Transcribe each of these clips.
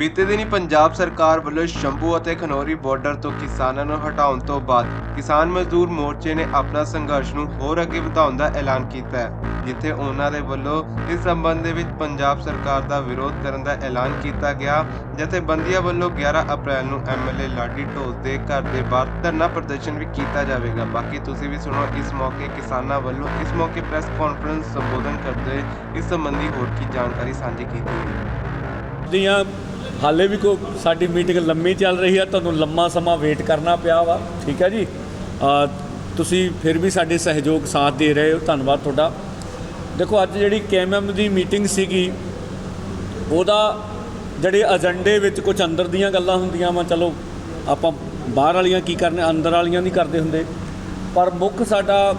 ਬੀਤੇ ਦਿਨੀ ਪੰਜਾਬ ਸਰਕਾਰ ਵੱਲੋਂ ਸ਼ੰਭੂ ਅਤੇ ਖਨੌਰੀ ਬਾਰਡਰ ਤੋਂ ਕਿਸਾਨਾਂ ਨੂੰ ਹਟਾਉਣ ਤੋਂ ਬਾਅਦ ਕਿਸਾਨ ਮਜ਼ਦੂਰ ਮੋਰਚੇ ਨੇ ਆਪਣਾ ਸੰਘਰਸ਼ ਨੂੰ ਹੋਰ ਅੱਗੇ ਵਧਾਉਣ ਦਾ ਐਲਾਨ ਕੀਤਾ ਹੈ, ਜਿੱਥੇ ਉਹਨਾਂ ਦੇ ਵੱਲੋਂ ਇਸ ਸੰਬੰਧ ਦੇ ਵਿੱਚ ਪੰਜਾਬ ਸਰਕਾਰ ਦਾ ਵਿਰੋਧ ਕਰਨ ਦਾ ਐਲਾਨ ਕੀਤਾ ਗਿਆ। ਜਥੇਬੰਦੀਆਂ ਵੱਲੋਂ 11 ਅਪ੍ਰੈਲ ਨੂੰ ਐਮਐਲਏ ਲਾਡੀ ਢੋਸ ਦੇ ਘਰ ਦੇ ਬਾਹਰ ਧਰਨਾ ਪ੍ਰਦਰਸ਼ਨ ਵੀ ਕੀਤਾ ਜਾਵੇਗਾ। ਬਾਕੀ ਤੁਸੀਂ ਵੀ ਸੁਣੋ ਇਸ ਮੌਕੇ ਕਿਸਾਨਾਂ ਵੱਲੋਂ ਇਸ ਮੌਕੇ ਪ੍ਰੈਸ ਕਾਨਫਰੰਸ ਸੰਬੋਧਨ ਕਰਦੇ ਹੋਏ ਇਸ ਸੰਬੰਧੀ ਹੋਰ ਕੀ ਜਾਣਕਾਰੀ ਸਾਂਝੀ ਕੀਤੀ ਗਈ। ਦੀਆਂ ਹਾਲੇ ਵੀ ਕੋ ਸਾਡੀ ਮੀਟਿੰਗ ਲੰਮੀ ਚੱਲ ਰਹੀ ਹੈ ਤੁਹਾਨੂੰ ਲੰਮਾ ਸਮਾਂ ਵੇਟ ਕਰਨਾ ਪਿਆ ਵਾ, ਠੀਕ ਹੈ ਜੀ? ਤੁਸੀਂ ਫਿਰ ਵੀ ਸਾਡੇ ਸਹਿਯੋਗ ਸਾਥ ਦੇ ਰਹੇ ਹੋ, ਧੰਨਵਾਦ ਤੁਹਾਡਾ। ਦੇਖੋ, ਅੱਜ ਜਿਹੜੀ ਕੇਐਮਐਮ ਦੀ ਮੀਟਿੰਗ ਸੀਗੀ, ਉਹਦਾ ਜਿਹੜੇ ਏਜੰਡੇ ਵਿੱਚ ਕੁਝ ਅੰਦਰ ਦੀਆਂ ਗੱਲਾਂ ਹੁੰਦੀਆਂ ਵਾ, ਚਲੋ, ਆਪਾਂ ਬਾਹਰ ਵਾਲੀਆਂ ਕੀ ਕਰਨੇ, ਅੰਦਰ ਵਾਲੀਆਂ ਨਹੀਂ ਕਰਦੇ ਹੁੰਦੇ। ਪਰ ਮੁੱਖ ਸਾਡਾ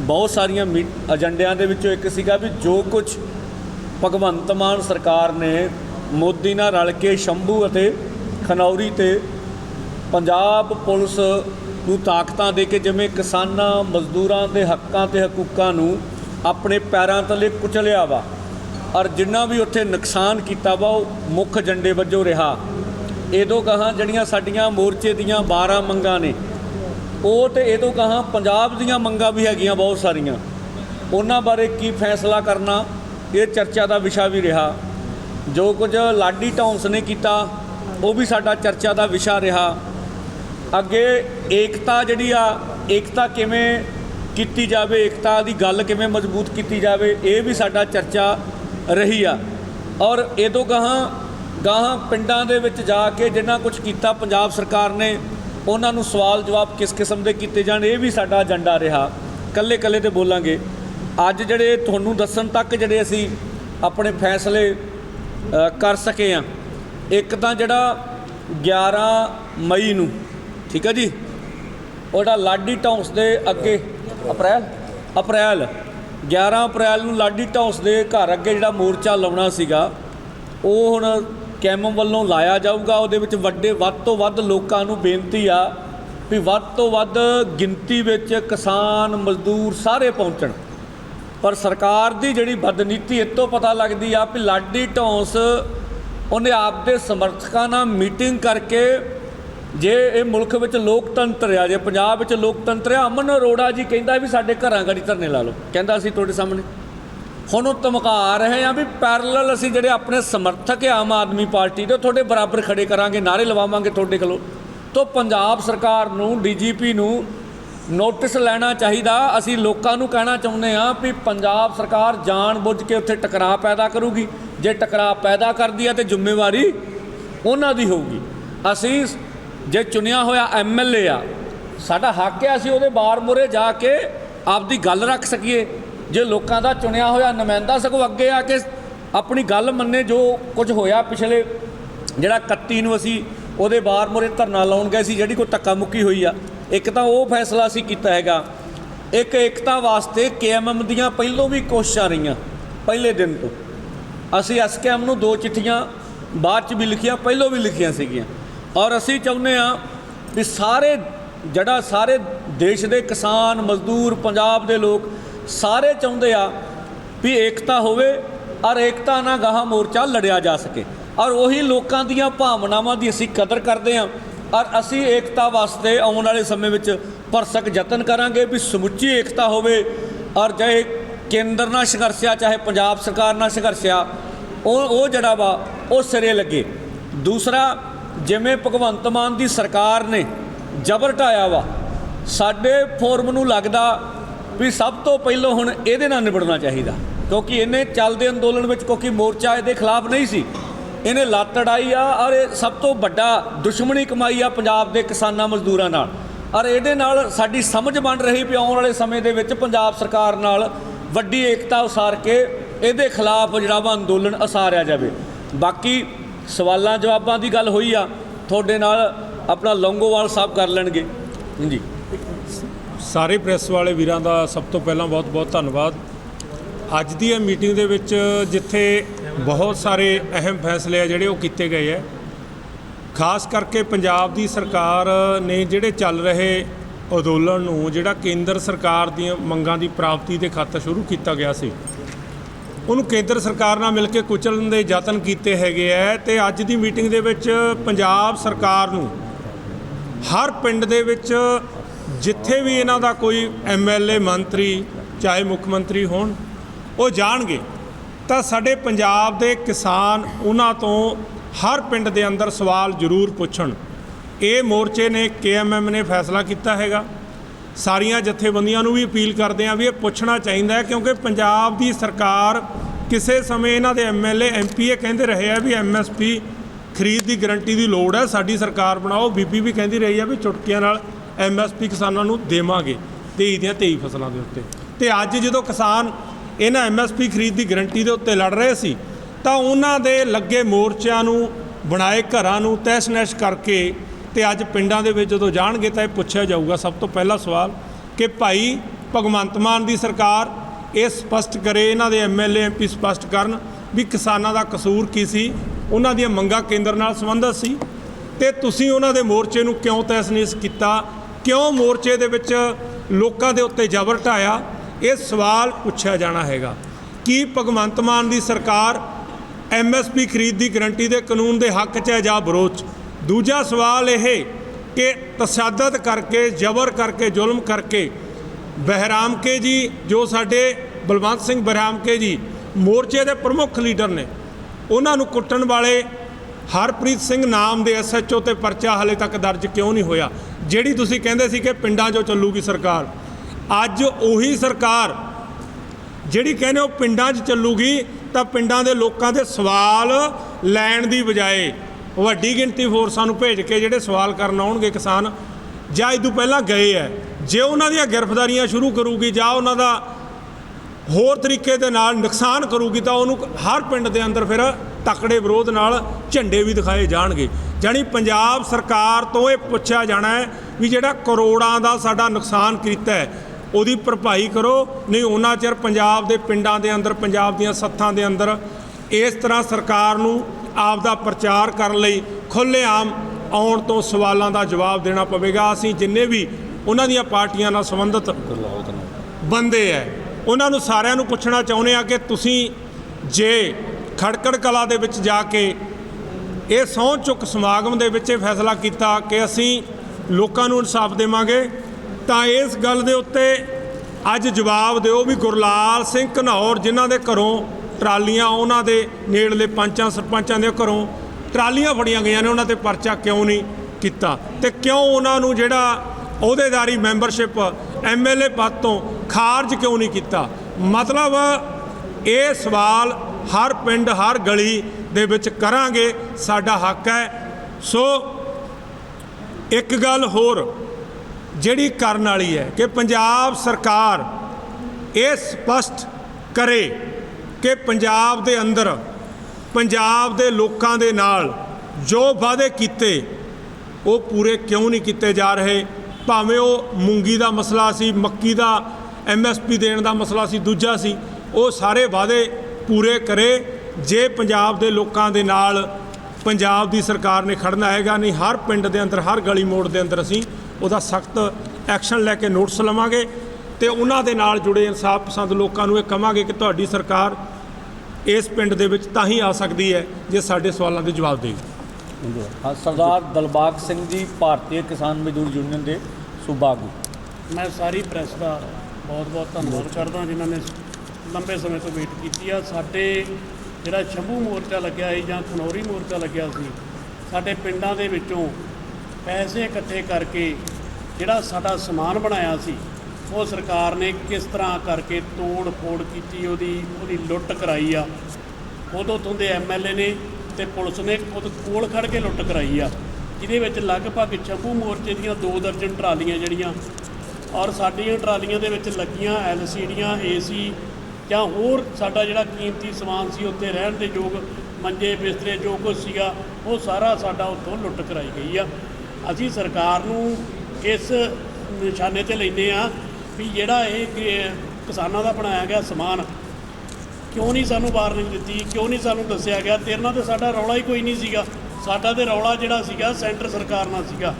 ਬਹੁਤ ਸਾਰੀਆਂ ਮੀ- ਏਜੰਡਿਆਂ ਦੇ ਵਿੱਚੋਂ ਇੱਕ ਸੀਗਾ ਵੀ ਜੋ ਕੁਝ ਭਗਵੰਤ ਮਾਨ ਸਰਕਾਰ ਨੇ ਮੋਦੀ ਨਾਲ ਰਲ ਕੇ ਸ਼ੰਭੂ ਅਤੇ ਖਨੌਰੀ ਤੇ ਪੰਜਾਬ ਪੁਲਿਸ ਨੂੰ ਤਾਕਤਾਂ ਦੇ ਕੇ ਜਿਵੇਂ ਕਿਸਾਨਾਂ, ਮਜ਼ਦੂਰਾਂ ਦੇ ਹੱਕਾਂ ਤੇ ਹਕੂਕਾਂ ਨੂੰ ਆਪਣੇ ਪੈਰਾਂ ਤਲੇ ਕੁਚਲਿਆ ਵਾ, ਔਰ ਜਿੰਨਾ ਵੀ ਉੱਥੇ ਨੁਕਸਾਨ ਕੀਤਾ ਵਾ, ਉਹ ਮੁੱਖ ਏਜੰਡੇ ਵਜੋਂ ਰਿਹਾ। ਇਹਦੋਂ ਕਹਾਂ ਜਿਹੜੀਆਂ ਸਾਡੀਆਂ ਮੋਰਚੇ ਦੀਆਂ 12 ਮੰਗਾਂ ਨੇ, ਉਹ ਤੇ ਇਹਦੋਂ ਕਹਾਂ ਪੰਜਾਬ ਦੀਆਂ ਮੰਗਾਂ ਵੀ ਹੈਗੀਆਂ ਬਹੁਤ ਸਾਰੀਆਂ। ਉਹਨਾਂ ਬਾਰੇ ਕੀ ਫੈਸਲਾ ਕਰਨਾ, ਇਹ ਚਰਚਾ ਦਾ ਵਿਸ਼ਾ ਵੀ ਰਿਹਾ। ਜੋ ਕੁਝ ਲਾਡੀ ਟੌਂਸ ਨੇ ਕੀਤਾ, ਉਹ ਵੀ ਸਾਡਾ ਚਰਚਾ ਦਾ ਵਿਸ਼ਾ ਰਿਹਾ। ਅੱਗੇ ਏਕਤਾ ਜਿਹੜੀ ਆ, ਏਕਤਾ ਕਿਵੇਂ ਕੀਤੀ ਜਾਵੇ, ਏਕਤਾ ਦੀ ਗੱਲ ਕਿਵੇਂ ਮਜ਼ਬੂਤ ਕੀਤੀ ਜਾਵੇ, ਇਹ ਵੀ ਸਾਡਾ ਚਰਚਾ ਰਹੀ ਆ। ਔਰ ਇਹ ਇਹਦੋਂ ਗਾਹਾਂ ਗਾਹਾਂ ਪਿੰਡਾਂ ਦੇ ਵਿੱਚ ਜਾ ਕੇ ਜਿੰਨਾ ਕੁਝ ਕੀਤਾ ਪੰਜਾਬ ਸਰਕਾਰ ਨੇ, ਉਹਨਾਂ ਨੂੰ ਸਵਾਲ ਜਵਾਬ ਕਿਸ ਕਿਸਮ ਦੇ ਕੀਤੇ ਜਾਣ, ਇਹ ਵੀ ਸਾਡਾ ਏਜੰਡਾ ਰਿਹਾ। ਕੱਲੇ ਕੱਲੇ ਤੇ ਬੋਲਾਂਗੇ। ਅੱਜ ਜਿਹੜੇ ਤੁਹਾਨੂੰ ਦੱਸਣ ਤੱਕ ਜਿਹੜੇ ਅਸੀਂ ਆਪਣੇ ਫੈਸਲੇ ਕਰ ਸਕੇ ਆ। ਇੱਕ ਤਾਂ ਜਿਹੜਾ 11 ਮਈ ਨੂੰ ਠੀਕ ਹੈ ਜੀ? ਉਹਦਾ ਲਾਡੀ ਟਾਊਸ ਦੇ ਅੱਗੇ ਅਪ੍ਰੈਲ? ਅਪ੍ਰੈਲ। 11 ਅਪ੍ਰੈਲ ਨੂੰ ਲਾਡੀ ਟਾਊਸ ਦੇ ਘਰ ਅੱਗੇ ਜਿਹੜਾ ਮੋਰਚਾ ਲਾਉਣਾ ਸੀਗਾ ਉਹ ਹੁਣ ਕੈਮ ਵੱਲੋਂ ਲਾਇਆ ਜਾਊਗਾ। ਉਹਦੇ ਵਿੱਚ ਵੱਡੇ ਵੱਧ ਤੋਂ ਵੱਧ ਲੋਕਾਂ ਨੂੰ ਬੇਨਤੀ ਆ ਵੀ ਵੱਧ ਤੋਂ ਵੱਧ ਗਿਣਤੀ ਵਿੱਚ ਕਿਸਾਨ ਮਜ਼ਦੂਰ ਸਾਰੇ ਪਹੁੰਚਣ। ਪਰ ਸਰਕਾਰ ਦੀ ਜਿਹੜੀ ਬਦਨੀਤੀ ਇਹ ਤੋਂ ਪਤਾ ਲੱਗਦੀ ਆ ਵੀ ਲਾਡੀ ਢੌਂਸ ਉਹਨੇ ਆਪਦੇ ਸਮਰਥਕਾਂ ਨਾਲ ਮੀਟਿੰਗ ਕਰਕੇ ਜੇ ਇਹ ਮੁਲਕ ਵਿੱਚ ਲੋਕਤੰਤਰ ਆ, ਜੇ ਪੰਜਾਬ ਵਿੱਚ ਲੋਕਤੰਤਰ ਆ, ਅਮਨ ਅਰੋੜਾ ਜੀ ਕਹਿੰਦਾ ਵੀ ਸਾਡੇ ਘਰਾਂ ਗੜੀ ਧਰਨੇ ਲਾ ਲਓ। ਕਹਿੰਦਾ ਅਸੀਂ ਤੁਹਾਡੇ ਸਾਹਮਣੇ। ਹੁਣ ਉਹ ਧਮਕਾ ਰਹੇ ਆ ਵੀ ਪੈਰਲਲ ਅਸੀਂ ਜਿਹੜੇ ਆਪਣੇ ਸਮਰਥਕ ਆਮ ਆਦਮੀ ਪਾਰਟੀ ਦੇ, ਉਹ ਤੁਹਾਡੇ ਬਰਾਬਰ ਖੜੇ ਕਰਾਂਗੇ ਨਾਰੇ ਲਵਾਵਾਂਗੇ ਤੁਹਾਡੇ ਕੋਲੋਂ। ਤੋਂ ਪੰਜਾਬ ਸਰਕਾਰ ਨੂੰ, ਡੀਜੀਪੀ ਨੂੰ ਨੋਟਿਸ ਲੈਣਾ ਚਾਹੀਦਾ। ਅਸੀਂ ਲੋਕਾਂ ਨੂੰ ਕਹਿਣਾ ਚਾਹੁੰਦੇ ਆ ਵੀ ਪੰਜਾਬ ਸਰਕਾਰ ਜਾਣਬੁੱਝ ਕੇ ਉੱਥੇ ਟਕਰਾਅ ਪੈਦਾ ਕਰੂਗੀ। ਜੇ ਟਕਰਾਅ ਪੈਦਾ ਕਰਦੀ ਹੈ ਤੇ ਜ਼ਿੰਮੇਵਾਰੀ ਉਹਨਾਂ ਦੀ ਹੋਊਗੀ। ਅਸੀਂ ਜੇ ਚੁਣਿਆ ਹੋਇਆ ਐਮਐਲਏ ਆ, ਸਾਡਾ ਹੱਕ ਹੈ ਅਸੀਂ ਉਹਦੇ ਬਾਰ ਮੁਰੇ ਜਾ ਕੇ ਆਪਦੀ ਗੱਲ ਰੱਖ ਸਕੀਏ। ਜੇ ਲੋਕਾਂ ਦਾ ਚੁਣਿਆ ਹੋਇਆ ਨੁਮਾਇੰਦਾ ਸਗੋਂ ਅੱਗੇ ਆ ਕੇ ਆਪਣੀ ਗੱਲ ਮੰਨੇ, ਜੋ ਕੁਝ ਹੋਇਆ ਪਿਛਲੇ ਜਿਹੜਾ 31 ਨੂੰ ਅਸੀਂ ਉਹਦੇ ਬਾਰ ਮੁਰੇ ਧਰਨਾ ਲਾਉਣ ਗਏ ਸੀ, ਜਿਹੜੀ ਕੋਈ ਧੱਕਾ ਮੁੱਕੀ ਹੋਈ ਆ। ਇੱਕ ਤਾਂ ਉਹ ਫੈਸਲਾ ਅਸੀਂ ਕੀਤਾ ਹੈਗਾ। ਇੱਕ ਏਕਤਾ ਵਾਸਤੇ ਕੇਐਮਐਮ ਦੀਆਂ ਪਹਿਲੋਂ ਵੀ ਕੋਸ਼ਿਸ਼ਾਂ ਰਹੀਆਂ, ਪਹਿਲੇ ਦਿਨ ਤੋਂ। ਅਸੀਂ ਐਸਕੇਐਮ ਨੂੰ ਦੋ ਚਿੱਠੀਆਂ ਬਾਅਦ ਚ ਵੀ ਲਿਖੀਆਂ, ਪਹਿਲੋਂ ਵੀ ਲਿਖੀਆਂ ਸੀਗੀਆਂ। ਔਰ ਅਸੀਂ ਚਾਹੁੰਦੇ ਆ ਵੀ ਸਾਰੇ ਜਿਹੜਾ ਸਾਰੇ ਦੇਸ਼ ਦੇ ਕਿਸਾਨ, ਮਜ਼ਦੂਰ, ਪੰਜਾਬ ਦੇ ਲੋਕ ਸਾਰੇ ਚਾਹੁੰਦੇ ਆ ਵੀ ਏਕਤਾ ਹੋਵੇ, ਔਰ ਏਕਤਾ ਨਾਲ ਗਾਹਾਂ ਮੋਰਚਾ ਲੜਿਆ ਜਾ ਸਕੇ। ਔਰ ਉਹੀ ਲੋਕਾਂ ਦੀਆਂ ਭਾਵਨਾਵਾਂ ਦੀ ਅਸੀਂ ਕਦਰ ਕਰਦੇ ਹਾਂ। ਔਰ ਅਸੀਂ ਏਕਤਾ ਵਾਸਤੇ ਆਉਣ ਵਾਲੇ ਸਮੇਂ ਵਿੱਚ ਭਰਸਕ ਯਤਨ ਕਰਾਂਗੇ ਵੀ ਸਮੁੱਚੀ ਏਕਤਾ ਹੋਵੇ ਔਰ ਚਾਹੇ ਕੇਂਦਰ ਨਾਲ ਸੰਘਰਸ਼ ਆ, ਚਾਹੇ ਪੰਜਾਬ ਸਰਕਾਰ ਨਾਲ ਸੰਘਰਸ਼ ਆ, ਉਹ ਉਹ ਜਿਹੜਾ ਵਾ, ਉਹ ਸਿਰੇ ਲੱਗੇ। ਦੂਸਰਾ, ਜਿਵੇਂ ਭਗਵੰਤ ਮਾਨ ਦੀ ਸਰਕਾਰ ਨੇ ਜ਼ਬਰ ਢਾਇਆ ਵਾ, ਸਾਡੇ ਫੋਰਮ ਨੂੰ ਲੱਗਦਾ ਵੀ ਸਭ ਤੋਂ ਪਹਿਲਾਂ ਹੁਣ ਇਹਦੇ ਨਾਲ ਨਿਬੜਨਾ ਚਾਹੀਦਾ, ਕਿਉਂਕਿ ਇਹਨੇ ਚੱਲਦੇ ਅੰਦੋਲਨ ਵਿੱਚ ਕਿਉਂਕਿ ਮੋਰਚਾ ਇਹਦੇ ਖਿਲਾਫ ਨਹੀਂ ਸੀ। ਇਹਨੇ ਲੱਤ ਅੜਾਈ ਆ ਔਰ ਇਹ ਸਭ ਤੋਂ ਵੱਡਾ ਦੁਸ਼ਮਣੀ ਕਮਾਈ ਆ ਪੰਜਾਬ ਦੇ ਕਿਸਾਨਾਂ ਮਜ਼ਦੂਰਾਂ ਨਾਲ। ਔਰ ਇਹਦੇ ਨਾਲ ਸਾਡੀ ਸਮਝ ਬਣ ਰਹੀ ਵੀ ਆਉਣ ਵਾਲੇ ਸਮੇਂ ਦੇ ਵਿੱਚ ਪੰਜਾਬ ਸਰਕਾਰ ਨਾਲ ਵੱਡੀ ਏਕਤਾ ਉਸਾਰ ਕੇ ਇਹਦੇ ਖਿਲਾਫ ਜਿਹੜਾ ਵਾ ਅੰਦੋਲਨ ਉਸਾਰਿਆ ਜਾਵੇ। ਬਾਕੀ ਸਵਾਲਾਂ ਜਵਾਬਾਂ ਦੀ ਗੱਲ ਹੋਈ ਆ, ਤੁਹਾਡੇ ਨਾਲ ਆਪਣਾ ਲੌਂਗੋਵਾਲ ਸਾਹਿਬ ਕਰ ਲੈਣਗੇ। ਜੀ ਸਾਰੇ ਪ੍ਰੈਸ ਵਾਲੇ ਵੀਰਾਂ ਦਾ ਸਭ ਤੋਂ ਪਹਿਲਾਂ ਬਹੁਤ-ਬਹੁਤ ਧੰਨਵਾਦ। ਅੱਜ ਦੀ ਇਹ ਮੀਟਿੰਗ ਦੇ ਵਿੱਚ ਜਿੱਥੇ ਬਹੁਤ ਸਾਰੇ ਅਹਿਮ ਫੈਸਲੇ ਆ ਜਿਹੜੇ ਉਹ ਕੀਤੇ ਗਏ ਹੈ ਖਾਸ ਕਰਕੇ ਪੰਜਾਬ ਦੀ ਸਰਕਾਰ ਨੇ ਜਿਹੜੇ ਚੱਲ ਰਹੇ ਅੰਦੋਲਨ ਨੂੰ, ਜਿਹੜਾ ਕੇਂਦਰ ਸਰਕਾਰ ਦੀਆਂ ਮੰਗਾਂ ਦੀ ਪ੍ਰਾਪਤੀ ਦੇ ਖਾਤਰ ਸ਼ੁਰੂ ਕੀਤਾ ਗਿਆ ਸੀ, ਉਹਨੂੰ ਕੇਂਦਰ ਸਰਕਾਰ ਨਾਲ ਮਿਲ ਕੇ ਕੁਚਲਣ ਦੇ ਯਤਨ ਕੀਤੇ ਹੈਗੇ ਐ ਤੇ ਅੱਜ ਦੀ ਮੀਟਿੰਗ ਦੇ ਵਿੱਚ ਪੰਜਾਬ ਸਰਕਾਰ ਨੂੰ ਹਰ ਪਿੰਡ ਦੇ ਵਿੱਚ ਜਿੱਥੇ ਵੀ ਇਹਨਾਂ ਦਾ ਕੋਈ ਐਮਐਲਏ ਮੰਤਰੀ, ਚਾਹੇ ਮੁੱਖ ਮੰਤਰੀ ਹੋਣ, ਉਹ ਜਾਣਗੇ ਤਾਂ ਸਾਡੇ ਪੰਜਾਬ ਦੇ ਕਿਸਾਨ ਉਹਨਾਂ ਤੋਂ ਹਰ ਪਿੰਡ ਦੇ ਅੰਦਰ ਸਵਾਲ ਜ਼ਰੂਰ ਪੁੱਛਣ। ਇਹ ਮੋਰਚੇ ਨੇ ਕੇਐਮਐਮ ਨੇ ਫੈਸਲਾ ਕੀਤਾ ਹੈਗਾ। ਸਾਰੀਆਂ ਜਥੇਬੰਦੀਆਂ ਨੂੰ ਵੀ ਅਪੀਲ ਕਰਦੇ ਆ ਵੀ ਇਹ ਪੁੱਛਣਾ ਚਾਹੀਦਾ ਹੈ, ਕਿਉਂਕਿ ਪੰਜਾਬ ਦੀ ਸਰਕਾਰ ਕਿਸੇ ਸਮੇਂ ਇਹਨਾਂ ਦੇ ਐਮਐਲਏ ਐਮਪੀ ਇਹ ਕਹਿੰਦੇ ਰਹੇ ਆ ਵੀ ਐਮਐਸਪੀ ਖਰੀਦ ਦੀ ਗਰੰਟੀ ਦੀ ਲੋੜ ਹੈ, ਸਾਡੀ ਸਰਕਾਰ ਬਣਾਓ। ਬੀਬੀ ਵੀ ਕਹਿੰਦੀ ਰਹੀ ਆ ਵੀ ਚੁਟਕੀਆਂ ਨਾਲ ਐਮਐਸਪੀ ਕਿਸਾਨਾਂ ਨੂੰ ਦੇਵਾਂਗੇ। 23 ਦੀਆਂ 23 ਫਸਲਾਂ ਦੇ ਉੱਤੇ। ਤੇ ਅੱਜ ਜਦੋਂ ਕਿਸਾਨ ਇਹਨਾਂ ਐਮਐਸਪੀ ਖਰੀਦ ਦੀ ਗਰੰਟੀ ਦੇ ਉੱਤੇ ਲੜ ਰਹੇ ਸੀ, ਤਾਂ ਉਹਨਾਂ ਦੇ ਲੱਗੇ ਮੋਰਚਿਆਂ ਨੂੰ, ਬਣਾਏ ਘਰਾਂ ਨੂੰ ਤਹਿਸ-ਨਹਿਸ ਕਰਕੇ ਤੇ ਅੱਜ ਪਿੰਡਾਂ ਦੇ ਵਿੱਚ ਜਦੋਂ ਜਾਣਗੇ ਤਾਂ ਇਹ ਪੁੱਛਿਆ ਜਾਊਗਾ ਸਭ ਤੋਂ ਪਹਿਲਾ ਸਵਾਲ ਕਿ ਭਾਈ ਭਗਵੰਤ ਮਾਨ ਦੀ ਸਰਕਾਰ ਇਹ ਸਪਸ਼ਟ ਕਰੇ, ਇਹਨਾਂ ਦੇ ਐਮਐਲਏ ਐਮਪੀ ਸਪਸ਼ਟ ਕਰਨ ਵੀ ਕਿਸਾਨਾਂ ਦਾ ਕਸੂਰ ਕੀ ਸੀ, ਉਹਨਾਂ ਦੀਆਂ ਮੰਗਾਂ ਕੇਂਦਰ ਨਾਲ ਸੰਬੰਧਿਤ ਸੀ ਤੇ ਤੁਸੀਂ ਉਹਨਾਂ ਦੇ ਮੋਰਚੇ ਨੂੰ ਕਿਉਂ ਤਹਿਸ-ਨਹਿਸ ਕੀਤਾ, ਕਿਉਂ ਮੋਰਚੇ ਦੇ ਵਿੱਚ ਲੋਕਾਂ ਦੇ ਉੱਤੇ ਜ਼ਬਰ ਢਾਇਆ ਇਹ ਸਵਾਲ ਪੁੱਛਿਆ ਜਾਣਾ ਹੈਗਾ। ਕੀ ਭਗਵੰਤ ਮਾਨ ਦੀ ਸਰਕਾਰ ਐਮਐਸਪੀ ਖਰੀਦ ਦੀ ਗਰੰਟੀ ਦੇ ਕਾਨੂੰਨ ਦੇ ਹੱਕ 'ਚ ਹੈ ਜਾਂ ਵਿਰੋਧ 'ਚ? ਦੂਜਾ ਸਵਾਲ ਇਹ ਕਿ ਤਸ਼ੱਦਦ ਕਰਕੇ, ਜ਼ਬਰ ਕਰਕੇ, ਜ਼ੁਲਮ ਕਰਕੇ ਬਹਿਰਾਮਕੇ ਜੀ, ਜੋ ਸਾਡੇ ਬਲਵੰਤ ਸਿੰਘ ਬਹਿਰਾਮਕੇ ਜੀ ਮੋਰਚੇ ਦੇ ਪ੍ਰਮੁੱਖ ਲੀਡਰ ਨੇ, ਉਹਨਾਂ ਨੂੰ ਕੁੱਟਣ ਵਾਲੇ ਹਰਪ੍ਰੀਤ ਸਿੰਘ ਨਾਮ ਦੇ ਐਸਐਚਓ ਤੇ ਪਰਚਾ ਹਲੇ ਤੱਕ ਦਰਜ ਕਿਉਂ ਨਹੀਂ ਹੋਇਆ? ਜਿਹੜੀ ਤੁਸੀਂ ਕਹਿੰਦੇ ਸੀ ਕਿ ਪਿੰਡਾਂ 'ਚੋਂ ਚੱਲੂਗੀ ਸਰਕਾਰ ਅੱਜ ਉਹੀ ਸਰਕਾਰ ਜਿਹੜੀ ਕਹਿੰਦੇ ਉਹ ਪਿੰਡਾਂ 'ਚ ਚੱਲੂਗੀ ਤਾਂ ਪਿੰਡਾਂ ਦੇ ਲੋਕਾਂ ਦੇ ਸਵਾਲ ਲੈਣ ਦੀ ਬਜਾਏ ਵੱਡੀ ਗਿਣਤੀ ਫੋਰਸਾਂ ਨੂੰ ਭੇਜ ਕੇ ਜਿਹੜੇ ਸਵਾਲ ਕਰਨ ਆਉਣਗੇ ਕਿਸਾਨ, ਜਾਂ ਇਹ ਤੋਂ ਪਹਿਲਾਂ ਗਏ ਐ ਜੇ ਉਹਨਾਂ ਦੀਆਂ ਗ੍ਰਿਫਤਾਰੀਆਂ ਸ਼ੁਰੂ ਕਰੂਗੀ ਜਾਂ ਉਹਨਾਂ ਦਾ ਹੋਰ ਤਰੀਕੇ ਦੇ ਨਾਲ ਨੁਕਸਾਨ ਕਰੂਗੀ ਤਾਂ ਉਹਨੂੰ ਹਰ ਪਿੰਡ ਦੇ ਅੰਦਰ ਫਿਰ ਤਕੜੇ ਵਿਰੋਧ ਨਾਲ ਝੰਡੇ ਵੀ ਦਿਖਾਏ ਜਾਣਗੇ। ਜਾਣੀ ਪੰਜਾਬ ਸਰਕਾਰ ਤੋਂ ਇਹ ਪੁੱਛਿਆ ਜਾਣਾ ਹੈ ਵੀ ਜਿਹੜਾ ਕਰੋੜਾਂ ਦਾ ਸਾਡਾ ਨੁਕਸਾਨ ਕੀਤਾ ਹੈ ਉਹਦੀ ਭਰਪਾਈ ਕਰੋ, ਨਹੀਂ ਉਹਨਾਂ ਚਿਰ ਪੰਜਾਬ ਦੇ ਪਿੰਡਾਂ ਦੇ ਅੰਦਰ, ਪੰਜਾਬ ਦੀਆਂ ਸੱਥਾਂ ਦੇ ਅੰਦਰ ਇਸ ਤਰ੍ਹਾਂ ਸਰਕਾਰ ਨੂੰ ਆਪ ਦਾ ਪ੍ਰਚਾਰ ਕਰਨ ਲਈ ਖੁੱਲ੍ਹੇਆਮ ਆਉਣ ਤੋਂ ਸਵਾਲਾਂ ਦਾ ਜਵਾਬ ਦੇਣਾ ਪਵੇਗਾ। ਅਸੀਂ ਜਿੰਨੇ ਵੀ ਉਹਨਾਂ ਦੀਆਂ ਪਾਰਟੀਆਂ ਨਾਲ ਸੰਬੰਧਿਤ ਬੰਦੇ ਐ, ਉਹਨਾਂ ਨੂੰ ਸਾਰਿਆਂ ਨੂੰ ਪੁੱਛਣਾ ਚਾਹੁੰਦੇ ਆ ਕਿ ਤੁਸੀਂ ਜੇ ਖੜਕੜ ਕਲਾ ਦੇ ਵਿੱਚ ਜਾ ਕੇ ਇਹ ਸਹੁੰ ਚੁੱਕ ਸਮਾਗਮ ਦੇ ਵਿੱਚ ਇਹ ਫੈਸਲਾ ਕੀਤਾ ਕਿ ਅਸੀਂ ਲੋਕਾਂ ਨੂੰ ਇਨਸਾਫ ਦੇਵਾਂਗੇ ਤਾਂ ਇਸ ਗੱਲ ਦੇ ਉੱਤੇ ਅੱਜ ਜਵਾਬ ਦਿਓ ਵੀ ਗੁਰਲਾਲ ਸਿੰਘ ਘਨੌਰ, ਜਿਨ੍ਹਾਂ ਦੇ ਘਰੋਂ ਟਰਾਲੀਆਂ, ਉਹਨਾਂ ਦੇ ਨੇੜਲੇ ਪੰਚਾਂ, ਸਰਪੰਚਾਂ ਦੇ ਘਰੋਂ ਟਰਾਲੀਆਂ ਫੜੀਆਂ ਗਈਆਂ ਨੇ, ਉਹਨਾਂ ਤੇ ਪਰਚਾ ਕਿਉਂ ਨਹੀਂ ਕੀਤਾ? ਤੇ ਕਿਉਂ ਉਹਨਾਂ ਨੂੰ ਜਿਹੜਾ ਅਹੁਦੇਦਾਰੀ ਮੈਂਬਰਸ਼ਿਪ ਐਮਐਲਏ ਪਦ ਤੋਂ ਖਾਰਜ ਕਿਉਂ ਨਹੀਂ ਕੀਤਾ? ਮਤਲਬ ਇਹ ਸਵਾਲ ਹਰ ਪਿੰਡ, ਹਰ ਗਲੀ ਦੇ ਵਿੱਚ ਕਰਾਂਗੇ, ਸਾਡਾ ਹੱਕ ਹੈ। ਸੋ ਇੱਕ ਗੱਲ ਹੋਰ ਜਿਹੜੀ ਕਰਨ ਵਾਲੀ ਹੈ ਕਿ ਪੰਜਾਬ ਸਰਕਾਰ ਇਹ ਸਪਸ਼ਟ ਕਰੇ ਕਿ ਪੰਜਾਬ ਦੇ ਅੰਦਰ, ਪੰਜਾਬ ਦੇ ਲੋਕਾਂ ਦੇ ਨਾਲ ਜੋ ਵਾਅਦੇ ਕੀਤੇ, ਉਹ ਪੂਰੇ ਕਿਉਂ ਨਹੀਂ ਕੀਤੇ ਜਾ ਰਹੇ? ਭਾਵੇਂ ਉਹ ਮੂੰਗੀ ਦਾ ਮਸਲਾ ਸੀ, ਮੱਕੀ ਦਾ ਐਮਐਸਪੀ ਦੇਣ ਦਾ ਮਸਲਾ ਸੀ, ਦੂਜਾ ਸੀ, ਉਹ ਸਾਰੇ ਵਾਅਦੇ ਪੂਰੇ ਕਰੇ ਜੇ ਪੰਜਾਬ ਦੇ ਲੋਕਾਂ ਦੇ ਨਾਲ ਪੰਜਾਬ ਦੀ ਸਰਕਾਰ ਨੇ ਖੜਨਾ ਹੈਗਾ, ਨਹੀਂ ਹਰ ਪਿੰਡ ਦੇ ਅੰਦਰ, ਹਰ ਗਲੀ ਮੋੜ ਦੇ ਅੰਦਰ ਅਸੀਂ ਉਹਦਾ ਸਖਤ ਐਕਸ਼ਨ ਲੈ ਕੇ ਨੋਟਿਸ ਲਵਾਂਗੇ ਤੇ ਉਹਨਾਂ ਦੇ ਨਾਲ ਜੁੜੇ ਇਨਸਾਫ ਪਸੰਦ ਲੋਕਾਂ ਨੂੰ ਇਹ ਕਵਾਂਗੇ ਕਿ ਤੁਹਾਡੀ ਸਰਕਾਰ ਇਸ ਪਿੰਡ ਦੇ ਵਿੱਚ ਤਾਂ ਹੀ ਆ ਸਕਦੀ ਹੈ ਜੇ ਸਾਡੇ ਸਵਾਲਾਂ ਦੇ ਜਵਾਬ ਦੇਗੀ ਹਾਂ ਸਰਦਾਰ ਦਲਬਾਗ ਸਿੰਘ ਜੀ ਭਾਰਤੀ ਕਿਸਾਨ ਮਜ਼ਦੂਰ ਯੂਨੀਅਨ ਦੇ ਸੂਬਾ ਆਗੂ ਮੈਂ ਸਾਰੀ ਪ੍ਰੈਸ ਦਾ ਬਹੁਤ-ਬਹੁਤ ਧੰਨਵਾਦ ਕਰਦਾ ਜਿਨ੍ਹਾਂ ਨੇ ਲੰਬੇ ਸਮੇਂ ਤੋਂ ਵੇਟ ਕੀਤੀ ਆ। ਸਾਡੇ ਜਿਹੜਾ ਸ਼ੰਭੂ ਮੋਰਚਾ ਲੱਗਿਆ ਸੀ ਜਾਂ ਖਨੌਰੀ ਮੋਰਚਾ ਲੱਗਿਆ ਸੀ ਸਾਡੇ ਪਿੰਡਾਂ ਦੇ ਵਿੱਚੋਂ ਪੈਸੇ ਇਕੱਠੇ ਕਰਕੇ ਜਿਹੜਾ ਸਾਡਾ ਸਮਾਨ ਬਣਾਇਆ ਸੀ, ਉਹ ਸਰਕਾਰ ਨੇ ਕਿਸ ਤਰ੍ਹਾਂ ਕਰਕੇ ਤੋੜ ਫੋੜ ਕੀਤੀ, ਉਹਦੀ ਉਹਦੀ ਲੁੱਟ ਕਰਾਈ ਆ। ਉਦੋਂ ਤੋਂ ਦੇ ਐਮਐਲਏ ਨੇ ਤੇ ਪੁਲਿਸ ਨੇ ਖੁਦ ਕੋਲ ਖੜ ਕੇ ਲੁੱਟ ਕਰਾਈ ਆ, ਜਿਹਦੇ ਵਿੱਚ ਲਗਭਗ ਸ਼ੰਭੂ ਮੋਰਚੇ ਦੀਆਂ ਦੋ ਦਰਜਨ ਟਰਾਲੀਆਂ ਜਿਹੜੀਆਂ ਔਰ ਸਾਡੀਆਂ ਟਰਾਲੀਆਂ ਦੇ ਵਿੱਚ ਲੱਗੀਆਂ ਐਲਸੀਡੀਆਂ ਏਸੀ ਜਾਂ ਹੋਰ ਸਾਡਾ ਜਿਹੜਾ ਕੀਮਤੀ ਸਮਾਨ ਸੀ, ਉੱਥੇ ਰਹਿਣ ਦੇ ਯੋਗ ਮੰਜੇ ਬਿਸਤਰੇ ਜੋ ਕੁਝ ਸੀਗਾ, ਉਹ ਸਾਰਾ ਸਾਡਾ ਉੱਥੋਂ ਲੁੱਟ ਕਰਾਈ ਗਈ ਆ। ਅਸੀਂ ਸਰਕਾਰ ਨੂੰ ਇਸ ਨਿਸ਼ਾਨੇ ਤੇ ਲੈਂਦੇ ਆ ਵੀ ਜਿਹੜਾ ਇਹ ਕਿਸਾਨਾਂ ਦਾ ਬਣਾਇਆ ਗਿਆ ਸਮਾਨ ਕਿਉਂ ਨਹੀਂ ਸਾਨੂੰ ਵਾਰਨਿੰਗ ਦਿੱਤੀ ਕਿਉਂ ਨਹੀਂ ਸਾਨੂੰ ਦੱਸਿਆ ਗਿਆ ਤੇਰੇ ਨਾਲ ਤੇ ਸਾਡਾ ਰੌਲਾ ਹੀ ਕੋਈ ਨਹੀਂ ਸੀਗਾ। ਸਾਡਾ ਤੇ ਰੌਲਾ ਜਿਹੜਾ ਸੀਗਾ ਸੈਂਟਰ ਸਰਕਾਰ ਨਾਲ ਸੀਗਾ।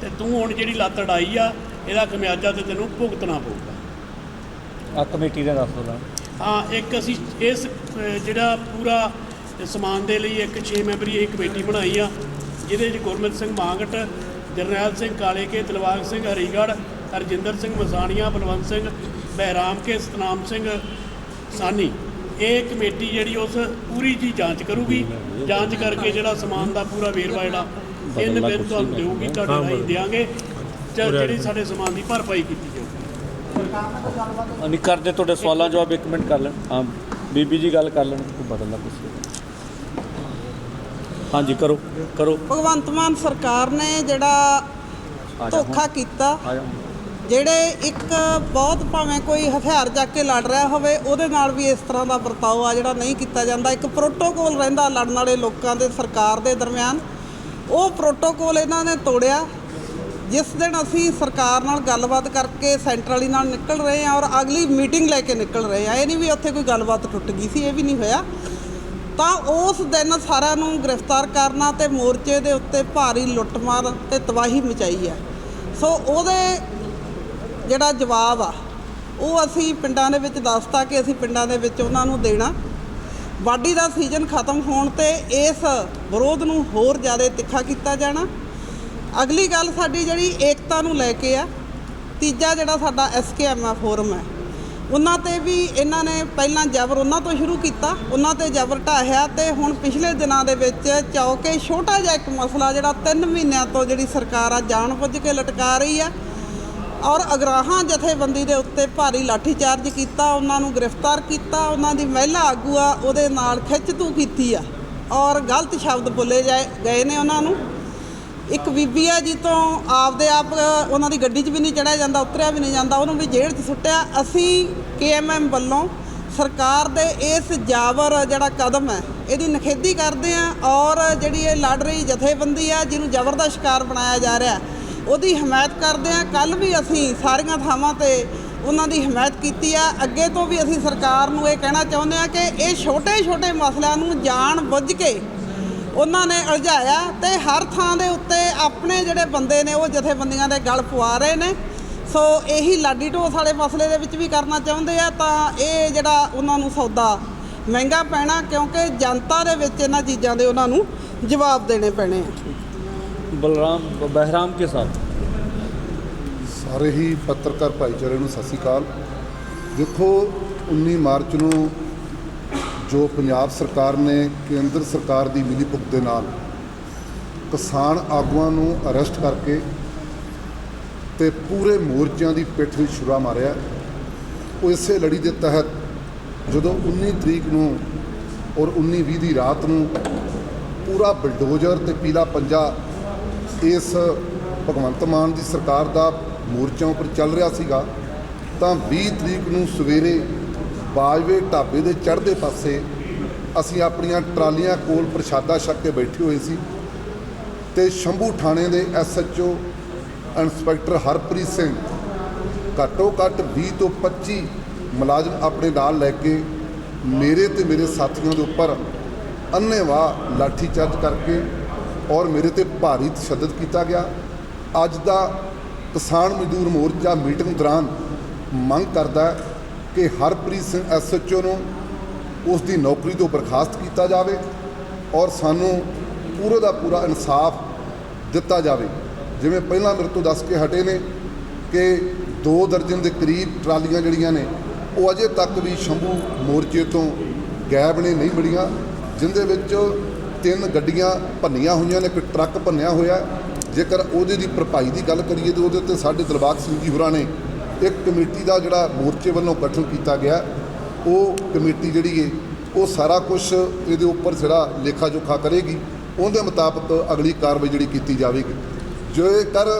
ਤੇ ਤੂੰ ਹੁਣ ਜਿਹੜੀ ਲੱਤ ਅੜਾਈ ਆ ਇਹਦਾ ਖਮਿਆਜਾ ਤੇ ਤੈਨੂੰ ਭੁਗਤਣਾ ਪਊਗਾ। ਆ ਕਮੇਟੀ ਦਾ ਦੱਸ ਦੋ ਹਾਂ ਇੱਕ ਅਸੀਂ ਇਸ ਜਿਹੜਾ ਪੂਰਾ ਸਮਾਨ ਦੇ ਲਈ ਇੱਕ 6 ਮੈਂਬਰੀ ਇਹ ਕਮੇਟੀ ਬਣਾਈ ਆ। ਜਿਹਦੇ 'ਚ ਗੁਰਮਿਤ ਸਿੰਘ ਮਾਂਗਟ ਜਰਨੈਲ ਸਿੰਘ ਕਾਲੇਕੇ ਦਿਲਬਾਗ ਸਿੰਘ ਹਰੀਗੜ੍ਹ ਹਰਜਿੰਦਰ ਸਿੰਘ ਮਸਾਣੀਆਂ ਬਲਵੰਤ ਸਿੰਘ ਬਹਿਰਾਮ ਕੇ ਸਤਨਾਮ ਸਿੰਘ ਸਾਨੀ ਇਹ ਕਮੇਟੀ ਜਿਹੜੀ ਉਸ ਪੂਰੀ ਜੀ ਜਾਂਚ ਕਰੂਗੀ ਜਾਂਚ ਕਰਕੇ ਜਿਹੜਾ ਸਮਾਨ ਦਾ ਪੂਰਾ ਵੇਰਵਾ ਜਿਹੜਾ ਤਿੰਨ ਦਿਨ ਤੁਹਾਨੂੰ ਦੇਊਗੀ ਤੁਹਾਡੇ ਰਾਹੀਂ ਦਿਆਂਗੇ ਚ- ਜਿਹੜੀ ਸਾਡੇ ਸਮਾਨ ਦੀ ਭਰਪਾਈ ਕੀਤੀ ਜਾਊਗੀ ਨਹੀਂ ਕਰਦੇ ਤੁਹਾਡੇ ਸਵਾਲਾਂ ਜਵਾਬ ਇੱਕ ਮਿੰਟ ਕਰ ਲੈਣ ਹਾਂ ਬੀਬੀ ਜੀ ਗੱਲ ਕਰ ਲੈਣ ਕੋਈ ਬਦਲਣਾ ਕੁਛ ਹਾਂਜੀ ਕਰੋ ਕਰੋ। ਭਗਵੰਤ ਮਾਨ ਸਰਕਾਰ ਨੇ ਜਿਹੜਾ ਧੋਖਾ ਕੀਤਾ ਜਿਹੜੇ ਇੱਕ ਬਹੁਤ ਭਾਵੇਂ ਕੋਈ ਹਥਿਆਰ ਚੱਕ ਕੇ ਲੜ ਰਿਹਾ ਹੋਵੇ ਉਹਦੇ ਨਾਲ ਵੀ ਇਸ ਤਰ੍ਹਾਂ ਦਾ ਵਰਤਾਓ ਆ ਜਿਹੜਾ ਨਹੀਂ ਕੀਤਾ ਜਾਂਦਾ। ਇੱਕ ਪ੍ਰੋਟੋਕੋਲ ਰਹਿੰਦਾ ਲੜਨ ਵਾਲੇ ਲੋਕਾਂ ਦੇ ਸਰਕਾਰ ਦੇ ਦਰਮਿਆਨ। ਉਹ ਪ੍ਰੋਟੋਕੋਲ ਇਹਨਾਂ ਨੇ ਤੋੜਿਆ ਜਿਸ ਦਿਨ ਅਸੀਂ ਸਰਕਾਰ ਨਾਲ ਗੱਲਬਾਤ ਕਰਕੇ ਸੈਂਟਰਲੀ ਨਾਲ ਨਿਕਲ ਰਹੇ ਹਾਂ ਔਰ ਅਗਲੀ ਮੀਟਿੰਗ ਲੈ ਕੇ ਨਿਕਲ ਰਹੇ ਹਾਂ। ਇਹ ਨਹੀਂ ਵੀ ਉੱਥੇ ਕੋਈ ਗੱਲਬਾਤ ਟੁੱਟ ਗਈ ਸੀ ਇਹ ਵੀ ਨਹੀਂ ਹੋਇਆ। ਤਾਂ ਉਸ ਦਿਨ ਸਾਰਿਆਂ ਨੂੰ ਗ੍ਰਿਫਤਾਰ ਕਰਨਾ ਤੇ ਮੋਰਚੇ ਦੇ ਉੱਤੇ ਭਾਰੀ ਲੁੱਟਮਾਰ ਤੇ ਤਬਾਹੀ ਮਚਾਈ ਹੈ। ਸੋ ਉਹਦੇ ਜਿਹੜਾ ਜਵਾਬ ਆ, ਉਹ ਅਸੀਂ ਪਿੰਡਾਂ ਦੇ ਵਿੱਚ ਦੱਸਤਾ ਕਿ ਅਸੀਂ ਪਿੰਡਾਂ ਦੇ ਵਿੱਚ ਉਹਨਾਂ ਨੂੰ ਦੇਣਾ। ਵਾਢੀ ਦਾ ਸੀਜ਼ਨ ਖਤਮ ਹੋਣ ਤੇ ਇਸ ਵਿਰੋਧ ਨੂੰ ਹੋਰ ਜ਼ਿਆਦਾ ਤਿੱਖਾ ਕੀਤਾ ਜਾਣਾ। ਅਗਲੀ ਗੱਲ ਸਾਡੀ ਜਿਹੜੀ ਏਕਤਾ ਨੂੰ ਲੈ ਕੇ ਆ, ਤੀਜਾ ਜਿਹੜਾ ਸਾਡਾ ਐਸਕੇਐਮ ਫੋਰਮ ਹੈ। ਉਹਨਾਂ ਤੇ ਵੀ ਇਹਨਾਂ ਨੇ ਪਹਿਲਾਂ ਜ਼ਬਰ ਉਹਨਾਂ ਤੋਂ ਸ਼ੁਰੂ ਕੀਤਾ, ਉਹਨਾਂ ਤੇ ਜ਼ਬਰ ਢਾਹਿਆ ਤੇ ਹੁਣ ਪਿਛਲੇ ਦਿਨਾਂ ਦੇ ਵਿੱਚ ਚੌਕੇ ਛੋਟਾ ਜਿਹਾ ਇੱਕ ਮਸਲਾ ਜਿਹੜਾ 3 ਮਹੀਨਿਆਂ ਤੋਂ ਜਿਹੜੀ ਸਰਕਾਰ ਆ ਜਾਣ ਜਾਣਬੁੱਝ ਕੇ ਲਟਕਾ ਰਹੀ ਆ। ਔਰ ਅਗਰਾਹਾਂ ਜਥੇਬੰਦੀ ਦੇ ਉੱਤੇ ਭਾਰੀ ਲਾਠੀਚਾਰਜ ਕੀਤਾ, ਉਹਨਾਂ ਨੂੰ ਗ੍ਰਿਫਤਾਰ ਕੀਤਾ, ਉਹਨਾਂ ਦੀ ਮਹਿਲਾ ਆਗੂ ਆ ਉਹਦੇ ਨਾਲ ਖਿੱਚਤੂ ਕੀਤੀ ਆ। ਔਰ ਗਲਤ ਸ਼ਬਦ ਬੋਲੇ ਜਾਏ, ਗਏ ਨੇ ਉਹਨਾਂ ਨੂੰ। ਇੱਕ ਬੀਬੀ ਆ ਜੀ ਤੋਂ ਆਪਦੇ ਆਪ, ਉਹਨਾਂ ਦੀ ਗੱਡੀ 'ਚ ਵੀ ਨਹੀਂ ਚੜਿਆ ਜਾਂਦਾ, ਉਤਰਿਆ ਵੀ ਨਹੀਂ ਜਾਂਦਾ, ਉਹਨੂੰ ਵੀ ਜੇਲ੍ਹ 'ਚ ਸੁੱਟਿਆ। ਅਸੀਂ ਕੇਐਮਐਮ ਵੱਲੋਂ ਸਰਕਾਰ ਦੇ ਇਸ ਜਾਬਰ ਜਿਹੜਾ ਕਦਮ ਹੈ, ਇਹਦੀ ਨਿਖੇਧੀ ਕਰਦੇ ਆ ਔਰ ਜਿਹੜੀ ਇਹ ਲੜ ਰਹੀ ਜਥੇਬੰਦੀ ਆ, ਜਿਹਨੂੰ ਜ਼ਬਰ ਦਾ ਸ਼ਿਕਾਰ ਬਣਾਇਆ ਜਾ ਰਿਹਾ ਉਹਦੀ ਹਮਾਇਤ ਕਰਦੇ ਆ ਕੱਲ ਵੀ ਅਸੀਂ ਸਾਰੀਆਂ ਥਾਵਾਂ ਤੇ ਉਹਨਾਂ ਦੀ ਹਮਾਇਤ ਕੀਤੀ ਆ। ਅੱਗੇ ਤੋਂ ਵੀ ਅਸੀਂ ਸਰਕਾਰ ਨੂੰ ਇਹ ਕਹਿਣਾ ਚਾਹੁੰਦੇ ਆ ਕਿ ਇਹ ਛੋਟੇ-ਛੋਟੇ ਮਸਲਿਆਂ ਨੂੰ ਜਾਣ ਬੁੱਝ ਕੇ ਉਹਨਾਂ ਨੇ ਉਲਝਾਇਆ ਤੇ ਹਰ ਥਾਂ ਦੇ ਉੱਤੇ ਆਪਣੇ ਜਿਹੜੇ ਬੰਦੇ ਨੇ ਉਹ ਜਥੇਬੰਦੀਆਂ ਦੇ ਗਲ ਪਵਾ ਰਹੇ ਨੇ। ਸੋ ਇਹੀ ਲਾਡੀ ਢੋਸ ਵਾਲੇ ਮਸਲੇ ਦੇ ਵਿੱਚ ਵੀ ਕਰਨਾ ਚਾਹੁੰਦੇ ਆ ਤਾਂ ਇਹ ਜਿਹੜਾ ਉਹਨਾਂ ਨੂੰ ਸੌਦਾ ਮਹਿੰਗਾ ਪੈਣਾ ਕਿਉਂਕਿ ਜਨਤਾ ਦੇ ਵਿੱਚ ਇਹਨਾਂ ਚੀਜ਼ਾਂ ਦੇ ਉਹਨਾਂ ਨੂੰ ਜਵਾਬ ਦੇਣੇ ਪੈਣੇ ਆ। ਬਲਰਾਮ ਬਹਿਰਾਮ ਕੇ ਸਾਥ। ਸਾਰੇ ਹੀ ਪੱਤਰਕਾਰ ਭਾਈਚਾਰੇ ਨੂੰ ਸਤਿ ਸ਼੍ਰੀ ਅਕਾਲ। ਦੇਖੋ 19 ਮਾਰਚ ਨੂੰ ਜੋ ਪੰਜਾਬ ਸਰਕਾਰ ਨੇ ਕੇਂਦਰ ਸਰਕਾਰ ਦੀ ਮਿਲੀਭੁਗਤ ਦੇ ਨਾਲ ਕਿਸਾਨ ਆਗੂਆਂ ਨੂੰ ਅਰੈਸਟ ਕਰਕੇ ਤੇ ਪੂਰੇ ਮੋਰਚਿਆਂ ਦੀ ਪਿੱਠ ਵਿੱਚ ਛੁਰਾ ਮਾਰਿਆ। ਉਹ ਇਸੇ ਲੜੀ ਦੇ ਤਹਿਤ ਜਦੋਂ 19 ਤਰੀਕ ਨੂੰ ਔਰ 19 20 ਦੀ ਰਾਤ ਨੂੰ ਪੂਰਾ ਬਲਡੋਜ਼ਰ ਤੇ ਪੀਲਾ ਪੰਜਾ ਇਸ ਭਗਵੰਤ ਮਾਨ ਦੀ ਸਰਕਾਰ ਦਾ ਮੋਰਚਿਆਂ ਉੱਪਰ ਚੱਲ ਰਿਹਾ ਸੀਗਾ, ਤਾਂ 20 ਤਰੀਕ ਨੂੰ ਸਵੇਰੇ ਬਾਜਵੇ ਢਾਬੇ ਦੇ ਚੜ੍ਹਦੇ ਪਾਸੇ ਅਸੀਂ ਆਪਣੀਆਂ ਟਰਾਲੀਆਂ ਕੋਲ ਪ੍ਰਸ਼ਾਦਾ ਛਕ ਕੇ ਬੈਠੇ ਹੋਏ ਸੀ ਤੇ ਸ਼ੰਭੂ ਥਾਣੇ ਦੇ ਐਸਐਚਓ ਇੰਸਪੈਕਟਰ ਹਰਪ੍ਰੀਤ ਸਿੰਘ ਘੱਟੋ ਘੱਟ 20 ਤੋਂ 25 ਮੁਲਾਜ਼ਮ ਆਪਣੇ ਨਾਲ ਲੈ ਕੇ ਮੇਰੇ ਤੇ ਮੇਰੇ ਸਾਥੀਆਂ ਦੇ ਉੱਪਰ ਅੰਨ੍ਹੇਵਾਹ ਲਾਠੀਚਾਰਜ ਕਰਕੇ ਔਰ ਮੇਰੇ ਤੇ ਭਾਰੀ ਤਸ਼ੱਦਦ ਕੀਤਾ ਗਿਆ। ਅੱਜ ਦਾ ਕਿਸਾਨ ਮਜ਼ਦੂਰ ਮੋਰਚਾ ਮੀਟਿੰਗ ਦੌਰਾਨ ਮੰਗ ਕਰਦਾ ਕਿ ਹਰਪ੍ਰੀਤ ਸਿੰਘ ਐਸਐਚਓ ਨੂੰ ਉਸ ਦੀ ਨੌਕਰੀ ਤੋਂ ਬਰਖਾਸਤ ਕੀਤਾ ਜਾਵੇ ਔਰ ਸਾਨੂੰ ਪੂਰੇ ਦਾ ਪੂਰਾ ਇਨਸਾਫ ਦਿੱਤਾ ਜਾਵੇ। ਜਿਵੇਂ ਪਹਿਲਾਂ ਮੇਰੇ ਤੋਂ ਦੱਸ ਕੇ ਹਟੇ ਨੇ ਕਿ ਦੋ ਦਰਜਨ ਦੇ ਕਰੀਬ ਟਰਾਲੀਆਂ ਜਿਹੜੀਆਂ ਨੇ, ਉਹ ਅਜੇ ਤੱਕ ਵੀ ਸ਼ੰਭੂ ਮੋਰਚੇ ਤੋਂ ਗਾਇਬ ਨੇ, ਨਹੀਂ ਮਿਲੀਆਂ, ਜਿੰਦੇ ਵਿੱਚ ਤਿੰਨ ਗੱਡੀਆਂ ਭੰਨੀਆਂ ਹੋਈਆਂ ਨੇ, ਇੱਕ ਟਰੱਕ ਭੰਨਿਆ ਹੋਇਆ। ਜੇਕਰ ਉਹਦੇ ਦੀ ਭਰਪਾਈ ਦੀ ਗੱਲ ਕਰੀਏ ਤਾਂ ਉਹਦੇ ਉੱਤੇ ਸਾਡੇ ਦਲਬਾਗ ਸਿੰਘ ਜੀ ਹੋਰਾਂ ਨੇ ਇੱਕ ਕਮੇਟੀ ਦਾ ਜਿਹੜਾ ਮੋਰਚੇ ਵੱਲੋਂ ਗਠਨ ਕੀਤਾ ਗਿਆ, ਉਹ ਕਮੇਟੀ ਜਿਹੜੀ ਹੈ ਉਹ ਸਾਰਾ ਕੁਝ ਇਹਦੇ ਉੱਪਰ ਜਿਹੜਾ ਲੇਖਾ ਜੋਖਾ ਕਰੇਗੀ, ਉਹਦੇ ਮੁਤਾਬਕ ਅਗਲੀ ਕਾਰਵਾਈ ਜਿਹੜੀ ਕੀਤੀ ਜਾਵੇਗੀ। ਜੇਕਰ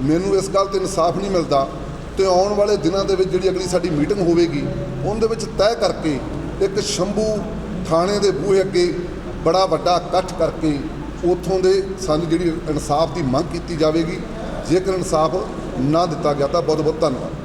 ਮੈਨੂੰ ਇਸ ਗੱਲ ਤੇ ਇਨਸਾਫ ਨਹੀਂ ਮਿਲਦਾ ਤੇ ਆਉਣ ਵਾਲੇ ਦਿਨਾਂ ਦੇ ਵਿੱਚ ਜਿਹੜੀ ਅਗਲੀ ਸਾਡੀ ਮੀਟਿੰਗ ਹੋਵੇਗੀ, ਉਹਦੇ ਵਿੱਚ ਤੈਅ ਕਰਕੇ ਇੱਕ ਸ਼ੰਭੂ ਥਾਣੇ ਦੇ ਬੂਹੇ ਅੱਗੇ ਬੜਾ ਵੱਡਾ ਇਕੱਠ ਕਰਕੇ ਉਥੋਂ ਦੇ ਸਾਨੂੰ ਜਿਹੜੀ ਇਨਸਾਫ ਦੀ ਮੰਗ ਕੀਤੀ ਜਾਵੇਗੀ। ਜੇਕਰ ਇਨਸਾਫ ਨਾ ਦਿੱਤਾ ਗਿਆ ਤਾਂ ਬਹੁਤ ਬਹੁਤ ਧੰਨਵਾਦ।